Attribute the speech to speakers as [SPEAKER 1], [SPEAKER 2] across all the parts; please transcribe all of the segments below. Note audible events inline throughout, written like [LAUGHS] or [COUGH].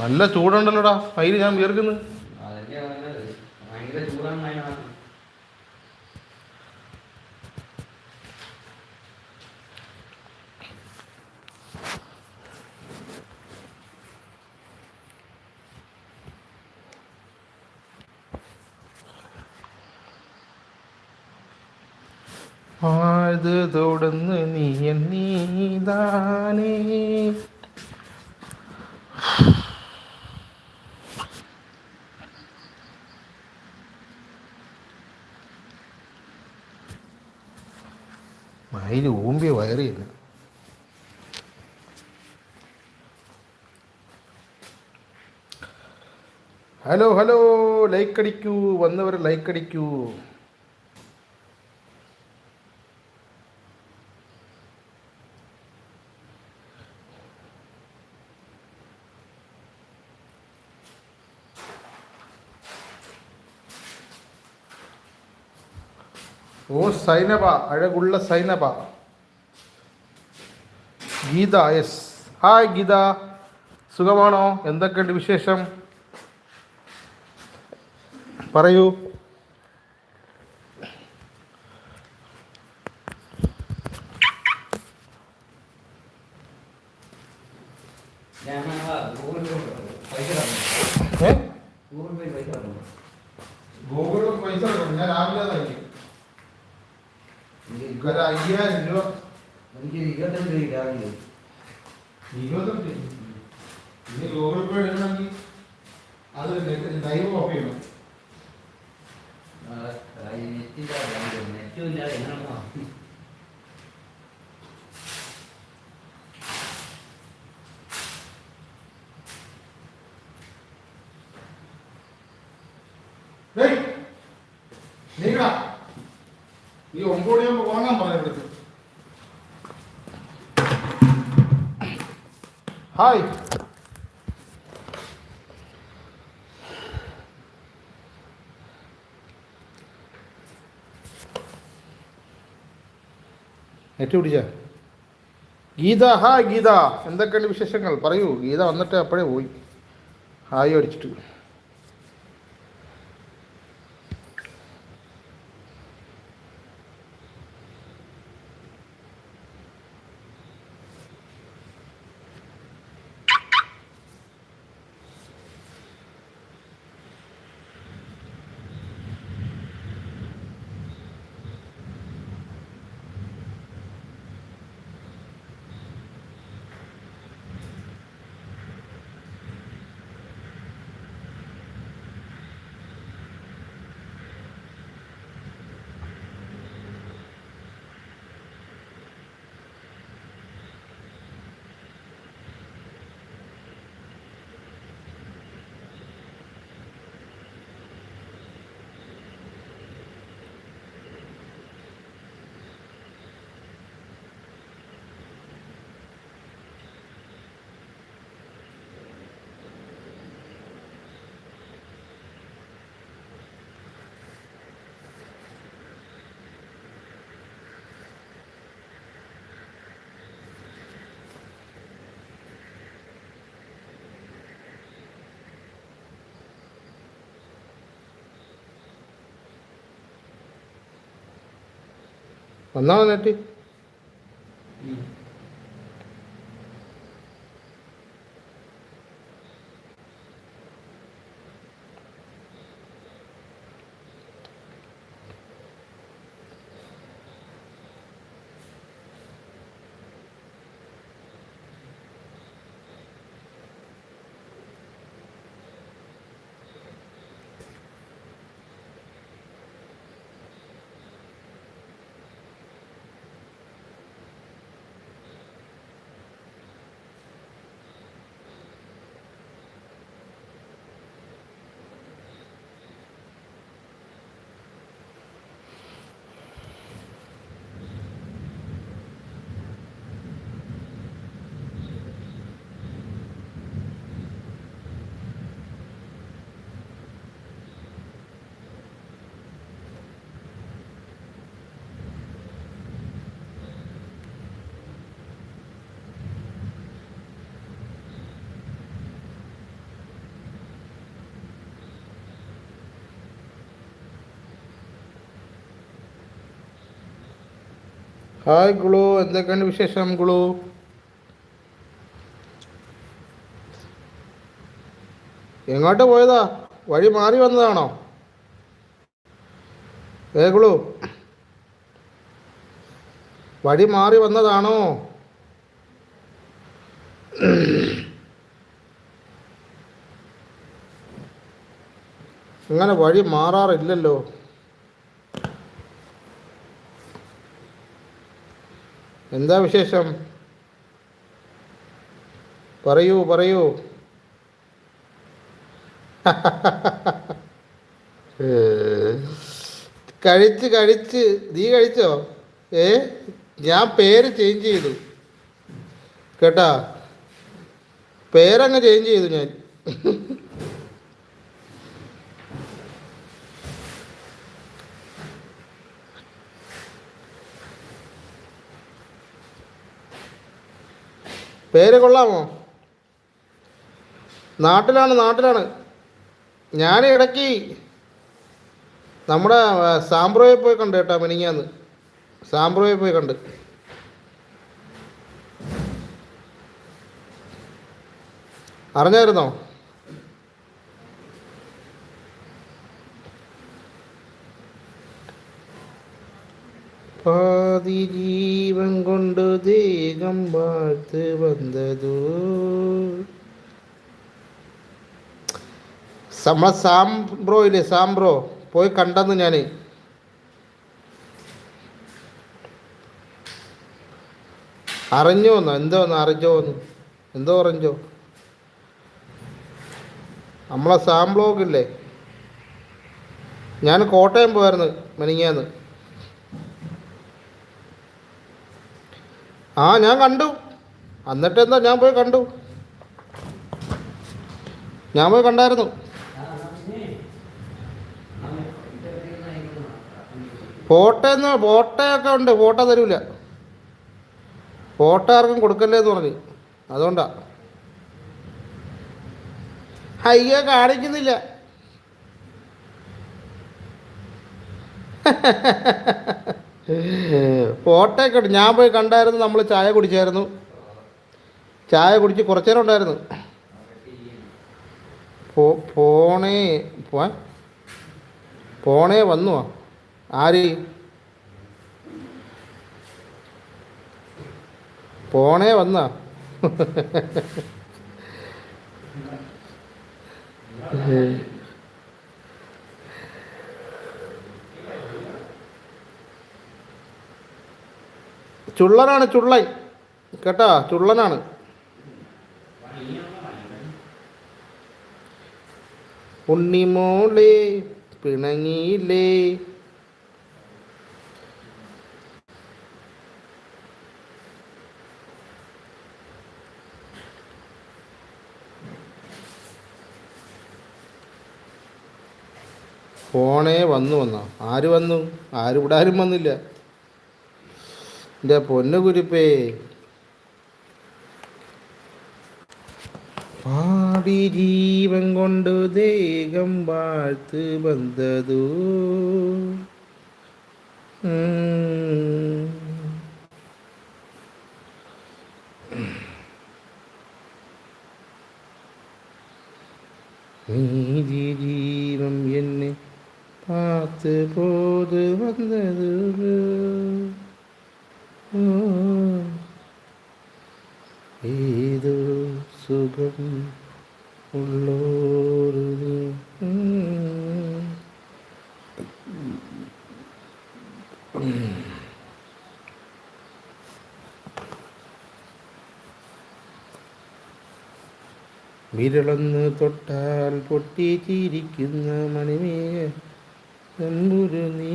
[SPEAKER 1] നല്ല ചൂടുണ്ടല്ലോടാ അതിൽ ഞാൻ വിയർക്കുന്നു. ഹലോ ഹലോ ലൈക്ക് അടിക്കൂ വന്നവർ ലൈക്ക് അടിക്കൂ ഓ സൈനബ അഴകുള്ള Zainaba. Geetha yes hi Geetha. സുഖമാണോ? എന്തൊക്കെയുണ്ട് വിശേഷം? പറയൂ.
[SPEAKER 2] ഞാൻ ഗൂഗിൾ പേ പൈസ
[SPEAKER 1] ഞാൻ രാവിലെ ഒരു അയ്യായിരം രൂപ
[SPEAKER 2] എനിക്ക് ഇരുപത്തഞ്ച് രൂപ. രാവിലെ
[SPEAKER 1] ഇരുപത്തഞ്ച് ഇനി ഗൂഗിൾ പേ ഇടണമെങ്കിൽ അത് ലൈവ് ഓഫ് ചെയ്യണം.
[SPEAKER 2] നെറ്റില്ല നെറ്റും ഇല്ലാതെ എങ്ങനെ പോകാം?
[SPEAKER 1] ഡേയ്, നീങ്ങടാ. നീ ഒമ്പത് മണിയാകുമ്പോ വാങ്ങാൻ പറയാം ഇവിടുത്തെ ഹായ് നെറ്റ് പിടിച്ച ഗീത ഹാ ഗീത എന്തൊക്കെയുണ്ട് വിശേഷങ്ങൾ? പറയൂ. ഗീത വന്നിട്ട് അപ്പോഴേ പോയി. ഹായ് അടിച്ചിട്ട്. വന്നാ നെറ്റ് ഹായ് ഗുളു എന്തൊക്കെയാണ് വിശേഷം ഗുളു? എങ്ങോട്ട് പോയതാ? വഴി മാറി വന്നതാണോ? ഏ ഗുളു വഴി മാറി വന്നതാണോ? അങ്ങനെ വഴി മാറാറില്ലല്ലോ. എന്താ വിശേഷം? പറയൂ പറയൂ. [LAUGHS] കഴിച്ച് കഴിച്ച് നീ കഴിച്ചോ? ഏ ഞാൻ പേര് ചേഞ്ച് ചെയ്തു. കേട്ടാ? പേരങ്ങ് ചേഞ്ച് ചെയ്തു ഞാൻ. [LAUGHS] പേര് കൊള്ളാമോ? നാട്ടിലാണ് നാട്ടിലാണ്. ഞാൻ ഇടയ്ക്ക് നമ്മുടെ സാമ്പ്രോയെ പോയി കണ്ട് കേട്ടോ മിനിങ്ങാന്ന്. സാമ്പ്രോയെ പോയി കണ്ട്. അറിഞ്ഞായിരുന്നോ? പാതി ജീവൻ കൊണ്ട് ദേഹം വാഴ്ത്ത് വന്നതു. നമ്മളെ സാംബ്രോ ഇല്ലേ? സാംബ്രോ പോയി കണ്ടെന്ന് ഞാൻ അറിഞ്ഞോന്നോ? എന്തോന്ന് അറിഞ്ഞോന്ന്? എന്തോ അറിഞ്ഞോ? നമ്മളെ സാംബ്ലോക്കില്ലേ ഞാൻ കോട്ടയം പോയായിരുന്നു മെനിങ്ങാന്ന് ആ ഞാൻ കണ്ടു. എന്നിട്ട് എന്താ ഞാൻ പോയി കണ്ടു? ഞാൻ പോയി കണ്ടായിരുന്നു. ഫോട്ടോന്ന് ഫോട്ടോയൊക്കെ ഉണ്ട്. ഫോട്ടോ തരൂല. ഫോട്ടോ ആർക്കും കൊടുക്കല്ലേ എന്ന് പറഞ്ഞു. അതുകൊണ്ടാ. അയ്യോ കാണിക്കുന്നില്ല. ഫോട്ടോ [LAUGHS] ഒക്കെ ഉണ്ട് ഞാൻ പോയി കണ്ടായിരുന്നു നമ്മൾ ചായ കുടിച്ചായിരുന്നു. ചായ കുടിച്ച് കുറച്ചു നേരം ഉണ്ടായിരുന്നു. പോ പോണേ പോവാൻ പോണേ വന്നു. ആര്? പോണേ വന്നാ. ചുള്ളനാണ് ചുള്ളൻ. കേട്ടാ? ചുള്ളനാണ്. ഉണ്ണിമോളെ പിണങ്ങിയില്ലേ? ഫോണേ വന്നു വന്നോ. ആര് വന്നു? ആര് ഇവിടെ ആരും വന്നില്ല. എന്റെ പൊന്നു പാടി ജീവൻ കൊണ്ട് ദേഹം വാഴ്ത്ത് വന്നതു? നീതി ജീവം എന്നെ പാത്ത് പോത് വന്നതു? சுகம் உள்ளோருது ம். വിരളന്ന് തൊട്ടാൽ പൊട്ടി ചിരിക്കുന്ന മണിമേഘ തമ്പുരു നീ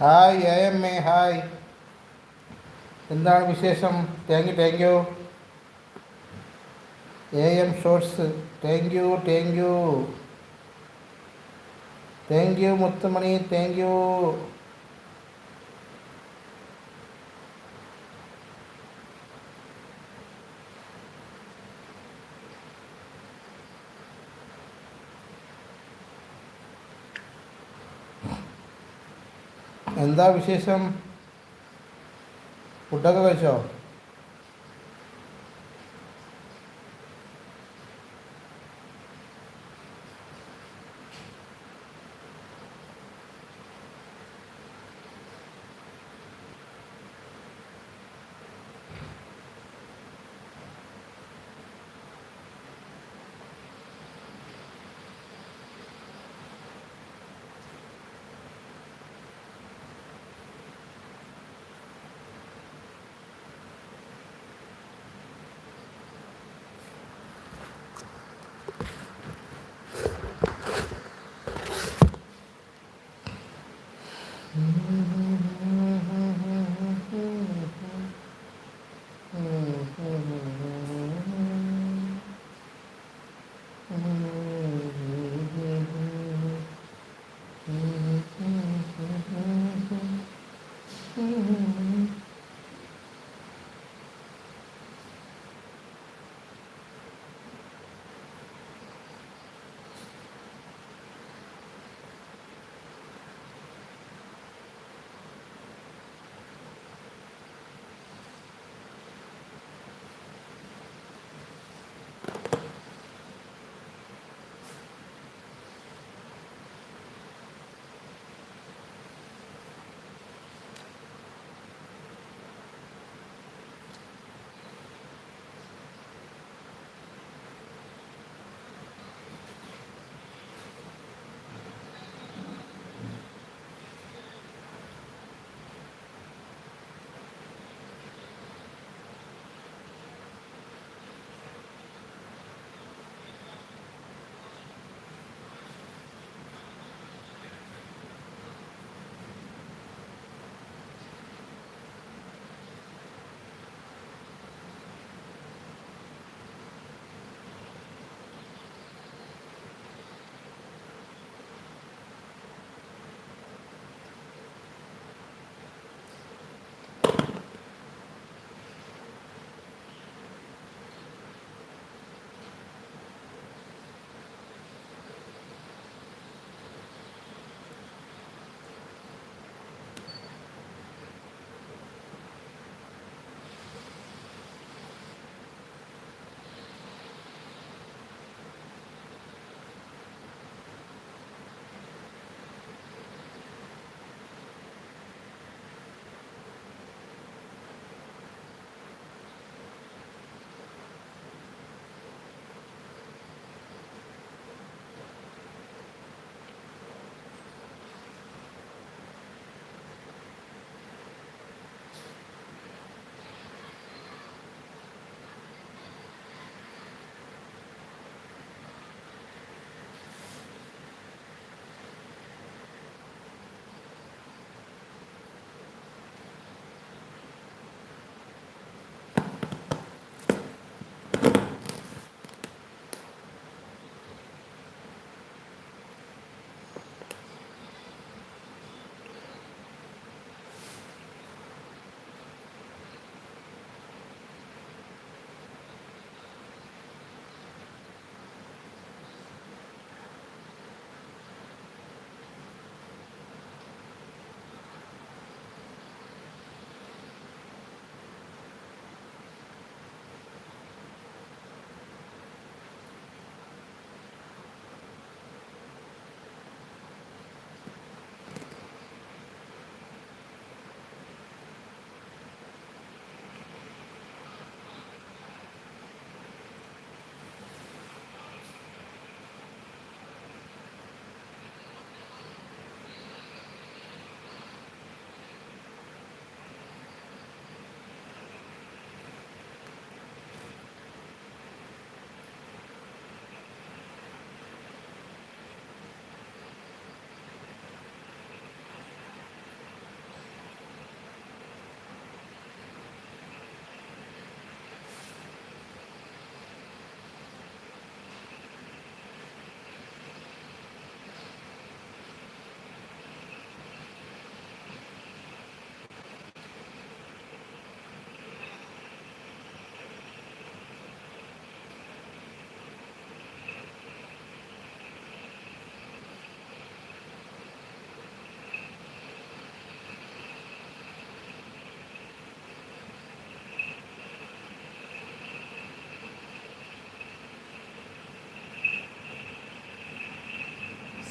[SPEAKER 1] Hi A M A hi എന്താണ് വിശേഷം? Thank you thank you A M shorts thank you thank you thank you Muthumani thank you എന്താ വിശേഷം? ഫുഡൊക്കെ കഴിച്ചോ?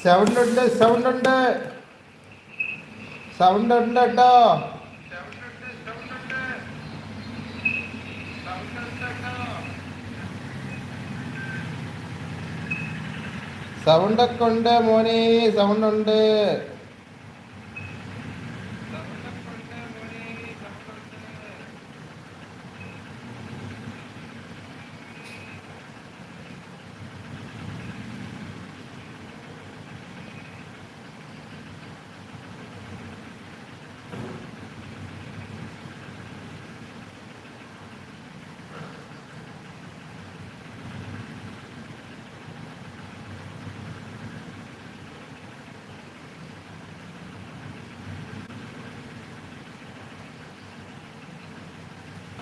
[SPEAKER 1] സൗണ്ട് ഉണ്ട് സൗണ്ട് ഉണ്ട് സൗണ്ട് ഉണ്ട് കേട്ടോ. സൗണ്ട് ഒക്കെ ഉണ്ട് മോനെ സൗണ്ട് ഉണ്ട്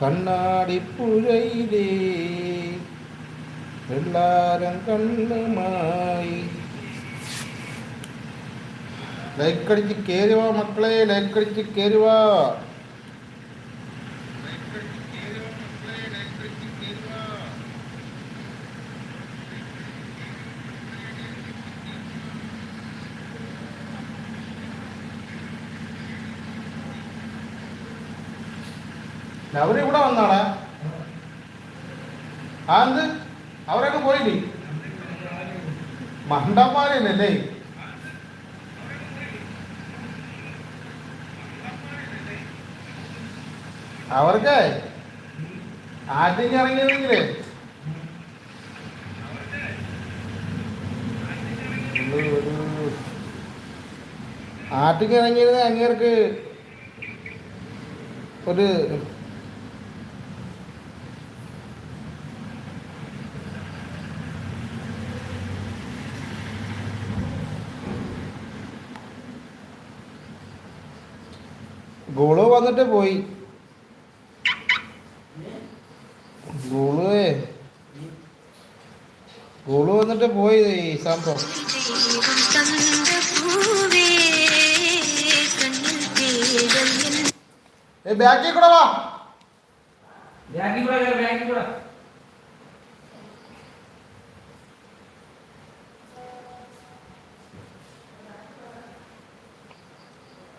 [SPEAKER 1] கண்ணாடி புழைதே எல்லாரும் கண்ணுமாய். லைக் அடிச்சு கேரிவா மக்களே லைக் அடிச்சு கேரிவா நவரி ആ അത് അവരൊക്കെ പോയില്ലേ? മണ്ടന്മാരല്ലേ അവർക്ക് ആറ്റിങ് ഇറങ്ങിയതെങ്കിലേ? ഒരു- ഒരു ആറ്റിങ് ഇറങ്ങിയത് അങ്ങേർക്ക് ഒരു ഗോൾ വന്നിട്ട് പോയി. ഗോൾ. ഗോൾ വന്നിട്ട് പോയി ഈ സംഭവം. ബാക്കിൽ കൂടെ വാ.
[SPEAKER 2] ബാക്കിൽ കൂടെ ബാക്കിൽ കൂടെ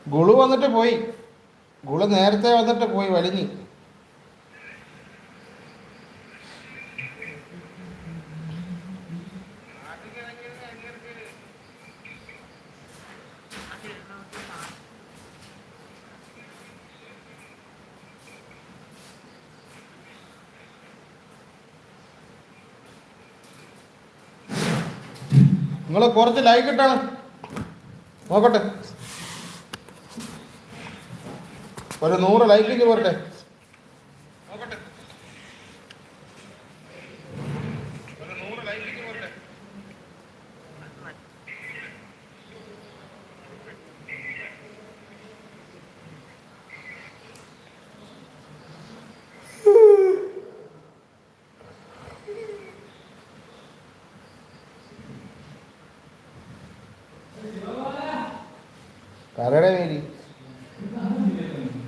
[SPEAKER 1] ഗുളു വന്നിട്ട് പോയി. ഗുളു നേരത്തെ വന്നിട്ട് പോയി വലിഞ്ഞു. നിങ്ങൾ കുറച്ച് ലൈക്ക് ഇട്ടാണ്. നോക്കട്ടെ. ഒരു നൂറ് ലൈക്കിന് പോരട്ടെ. കരടെ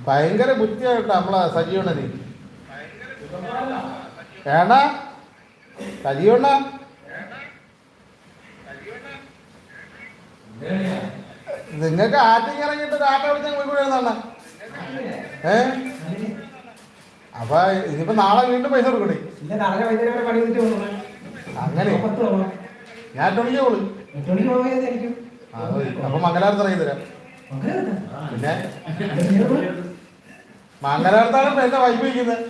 [SPEAKER 1] ഭയങ്കര ബുദ്ധിയായിട്ട് നമ്മളെ സജീവണന് ഏണ? സജീവണ്ണ നിങ്ങൾക്ക് ആറ്റിങ് ഇറങ്ങിയിട്ട് ആട്ട വിളിച്ചാൽ പോയി കൂടെ എന്നാണ് ഏ? അപ്പൊ ഇനിയിപ്പോ നാളെ വീണ്ടും പൈസ കൊടുക്കണേ അങ്ങനെ? ഞാൻ
[SPEAKER 3] മണിക്ക് പോകാതായിരിക്കും
[SPEAKER 1] അപ്പൊ മംഗലാർ ഇറങ്ങി തരാം. പിന്നെ? മംഗലാപുരത്താണ് ഇപ്പൊ എന്റെ വൈഫ് വയ്ക്കുന്നത്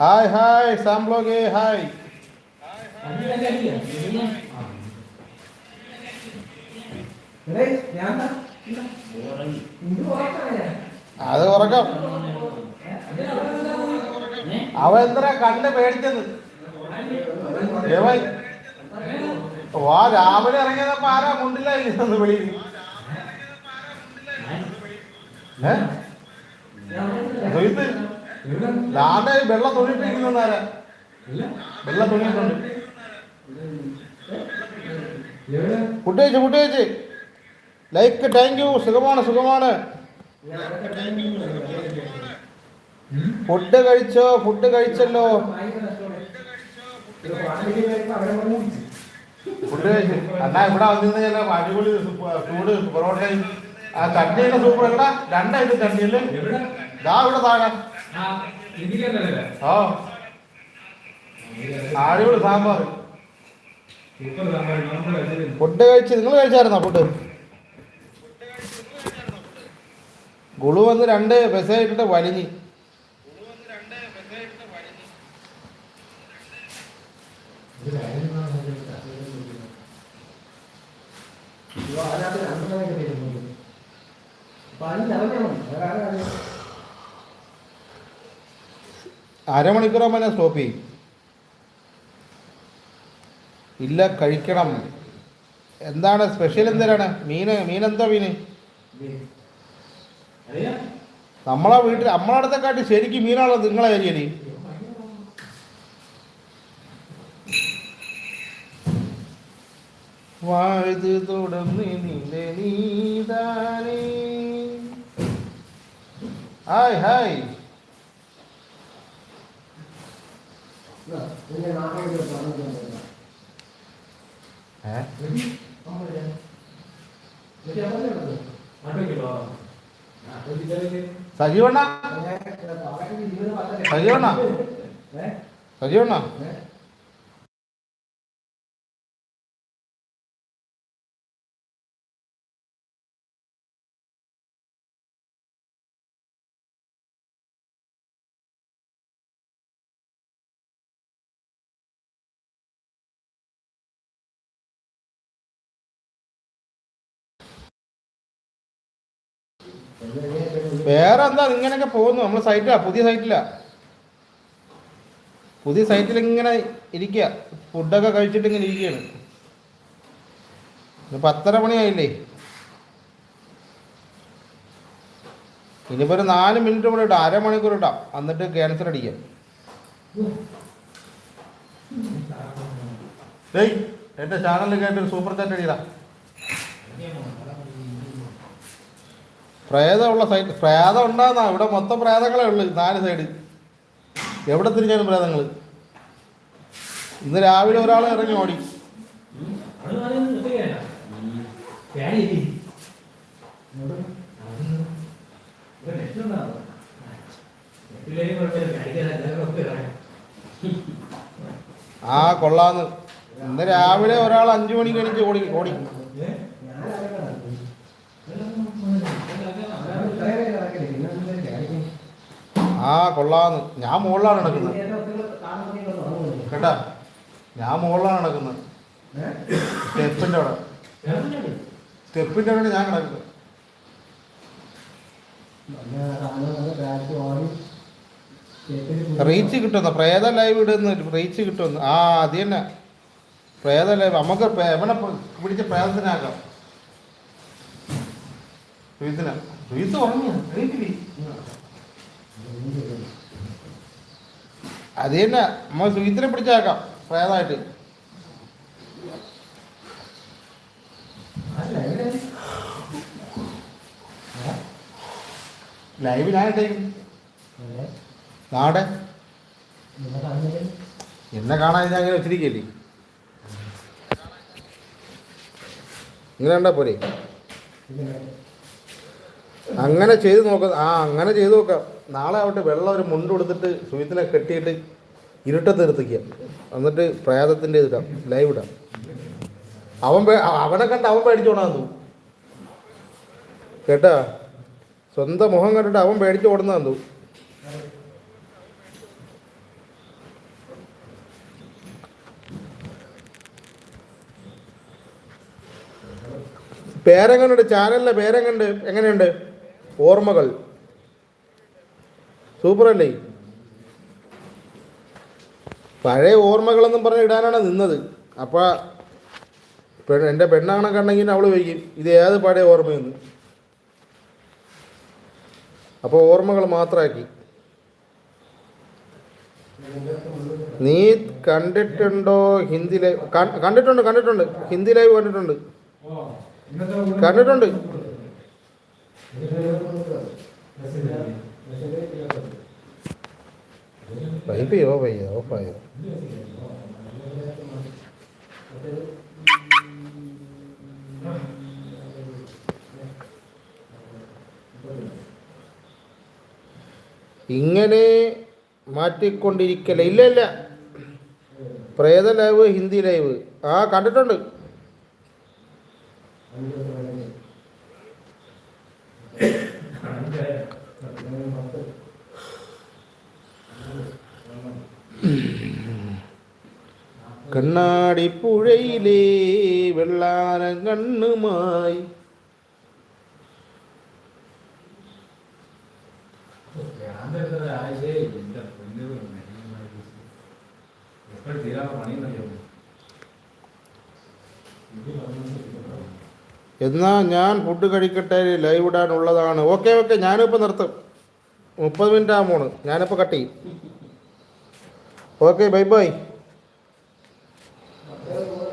[SPEAKER 1] ഹായ് ഹായ് സാംബ്ലോഗേ ഹായ്? അത് ഉറക്കം. അവ എന്തിനാ കണ്ണ് പേടിച്ചത്? വാ രാവിലെ ഇറങ്ങിയതപ്പോ ആരാ മുണ്ടില്ല ഇരുന്ന് വെളിയിൽ ഏ? തൊയ്ത്ത്
[SPEAKER 3] എവിടെ?
[SPEAKER 1] ദാണ്ടെ വെള്ള തൊഴിപ്പിക്കുന്നതാരാ
[SPEAKER 3] ഇല്ല.
[SPEAKER 1] വെള്ള തൊഴിയിട്ടുണ്ട് കുട്ടിയേച്ച് കുട്ടിയേച്ച്. കുട്ടി ലൈക്ക് താങ്ക് യു സുഖമാണ് സുഖമാണ്. ഫുഡ് കഴിച്ചോ ഫുഡ് കഴിച്ചല്ലോ. ഫുഡ് കഴിച്ചു. എന്നാ ഇവിടെ വന്നിരുന്ന ചില അടിപൊളി സൂപ്പ- ചൂട് പൊറോട്ടയും ആ ചട്ടിയുടെ സൂപ്പർ എവിടെ രണ്ടായിട്ട് ചട്ടിയിൽ. ദാ ഇവിടെ താഴെ. ഓ. അടിപൊളി സാമ്പാർ. ഫുഡ് കഴിച്ച് നിങ്ങൾ കഴിച്ചായിരുന്നോ ഫുഡ്? ഗുളു വന്ന് രണ്ട് ബസ് ആയിട്ടിട്ട് വലിഞ്ഞ്. അരമണിക്കൂറാകുമ്പോൾ ഞാൻ സ്റ്റോപ്പ് ചെയ്യും. ഇല്ല കഴിക്കണം. എന്താണ് സ്പെഷ്യൽ എന്തിനാണ്? മീന് മീൻ എന്താ മീന് നമ്മളെ വീട്ടിൽ നമ്മളെ അടുത്തെക്കാട്ടി ശരിക്കും മീനാണല്ലോ നിങ്ങളെ ഏരിയയിൽ. വാഴുത് തുടർന്ന് നിന്റെ നീതാനേ ഹായ് ഹായ് ഏ സജീവണ്ണ സജീവണ്ണ സജീവണ്ണ എന്താ ഇങ്ങനെയൊക്കെ പോകുന്നു. നമ്മൾ സൈറ്റാ പുതിയ സൈറ്റിലാ. പുതിയ സൈറ്റിൽ ഇങ്ങനെ ഇരിക്കുക ഫുഡൊക്കെ കഴിച്ചിട്ട് ഇങ്ങനെ ഇരിക്കുകയാണ് ഇപ്പം അത്ര മണിയായില്ലേ ഇനിയിപ്പോൾ ഒരു നാല് മിനിറ്റ് കൂടെ ഇട്ടാം അരമണിക്കൂർ ഇട്ടാം എന്നിട്ട് ക്യാൻസർ അടിക്കാം. എന്റെ ചാനലിൽ കേട്ടൊരു സൂപ്പർ ചാറ്റ് അടിയടാ. പ്രേതമുള്ള സൈഡ് പ്രേതം ഉണ്ടാകുന്ന ഇവിടെ മൊത്തം പ്രേതങ്ങളേ ഉള്ളൂ നാല് സൈഡ് എവിടെ തിരിഞ്ഞാലും പ്രേതങ്ങൾ ഇന്ന് രാവിലെ ഒരാൾ ഇറങ്ങി ഓടി. ആ കൊള്ളാന്ന്. ഇന്ന് രാവിലെ ഒരാൾ അഞ്ചു മണിക്ക് എനിക്ക് ഓടി ഓടി. ആ കൊള്ളാന്ന്. ഞാൻ മുകളിലാണ് നടക്കുന്നത്. കേട്ടാ? ഞാൻ മുകളിലാണ് നടക്കുന്നത്. സ്റ്റെപ്പിന്റെ അവിടെ. സ്റ്റെപ്പിന്റെ അവിടെ ഞാൻ കിടക്കുന്നത് റീച്ച് കിട്ടുന്ന പ്രേത ലൈവ് ഇടുന്ന റീച്ച് കിട്ടുന്ന ആ അത് തന്നെ. പ്രേത ലൈവ്. നമുക്ക് എവിടെ പിടിച്ച പ്രേതത്തിനാക്കാം? റീത്തിനാ റീത്ത് ഉറങ്ങിയ? അത് തന്നെ നമ്മൾ സുഹിത്തിനെ പിടിച്ചേക്കാം പ്രേതമായിട്ട് ലൈവ് ഞാൻ ഇട്ടേക്കും നാടെ? എന്നെ കാണാൻ ഞാൻ അങ്ങനെ വെച്ചിരിക്കല്ലേ? ഇങ്ങനെ കണ്ടാ പോരെ? അങ്ങനെ ചെയ്ത് നോക്ക ആ അങ്ങനെ ചെയ്ത് നോക്കാം. നാളെ ആവട്ടെ വെള്ളം ഒരു മുണ്ട് കൊടുത്തിട്ട് സുഹൃത്തിനെ കെട്ടിയിട്ട് ഇരുട്ടത്ത് നിർത്തിക്കുക. എന്നിട്ട് പ്രയാതത്തിന്റെ ഇതിടാം ലൈവ് ഇടാം. അവൻ അവനെ കണ്ട് അവൻ പേടിച്ചോണാന്നു. കേട്ടാ? സ്വന്തം മുഖം കണ്ടിട്ട് അവൻ പേടിച്ച് ഓടുന്നു പേരെങ്ങനുണ്ട് ചാനലിലെ പേരെങ്ങണ്ട് എങ്ങനെയുണ്ട്? ഓർമ്മകൾ. സൂപ്പറല്ലേ? പഴയ ഓർമ്മകളെന്നും പറഞ്ഞ് ഇടാനാണ് നിന്നത്. അപ്പോൾ പെ എന്റെ പെണ്ണാണെ കണ്ടെങ്കിൽ അവൾ വയ്ക്കും. ഇത് ഏത് പഴയ ഓർമ്മയെന്ന്? അപ്പോൾ ഓർമ്മകൾ മാത്രമാക്കി. നീ കണ്ടിട്ടുണ്ടോ ഹിന്ദി ലൈവ്? കണ്ടിട്ടുണ്ട് കണ്ടിട്ടുണ്ട്. ഹിന്ദി ലൈവ് കണ്ടിട്ടുണ്ട്. കണ്ടിട്ടുണ്ട്. പൈപ്പ് ചെയ്യോ? പയ്യ ഓഫായോ ഇങ്ങനെ മാറ്റിക്കൊണ്ടിരിക്കല ഇല്ല ഇല്ല. പ്രേത ലൈവ് ഹിന്ദി ലൈവ്. ആ കണ്ടിട്ടുണ്ട്. കണ്ണാടി പുഴയിലെ വെള്ളാര കണ്ണുമായി. എന്നാ ഞാൻ ഫുഡ് കഴിക്കട്ടെ ലൈവ് ഇടാൻ ഉള്ളതാണ് ഓക്കെ ഓക്കെ ഞാനിപ്പോൾ നിർത്തും. മുപ്പത് മിനിറ്റ് ആകുമ്പോൾ ഞാനിപ്പോൾ കട്ട് ചെയ്യും. Okay bye bye Thank you.